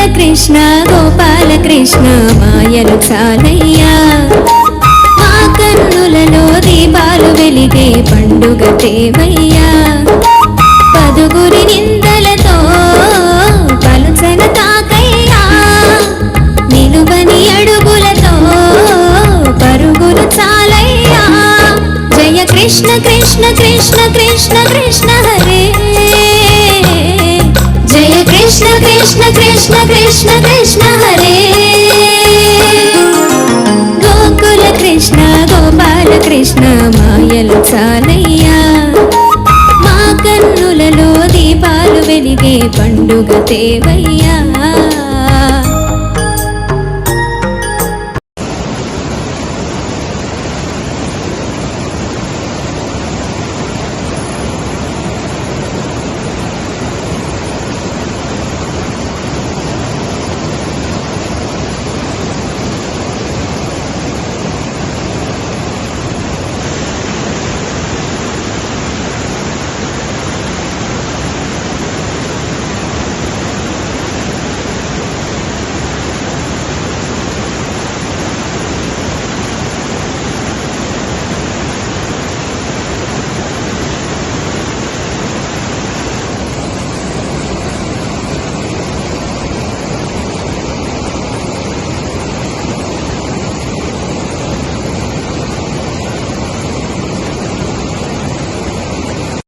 గోకుల కృష్ణ గోపాల కృష్ణ మాయలు చాలయ్యా. మా కన్నులలో దీపాలు వెలిగే పండుగ దేవయ్యా. పదుగురి నిందలతో పలుచన తాకయ్యా. నిలువని అడుగులతో పరుగులు చాలయ్యా. జయ కృష్ణ కృష్ణ కృష్ణ కృష్ణ కృష్ణ హరే కృష్ణ కృష్ణ కృష్ణ కృష్ణ కృష్ణ హరే. గోకుల కృష్ణ గోపాల కృష్ణ మాయలు చాలయ్యా మా కన్నులలో దీపాలు వెలిగే పండుగ దేవయ్యా.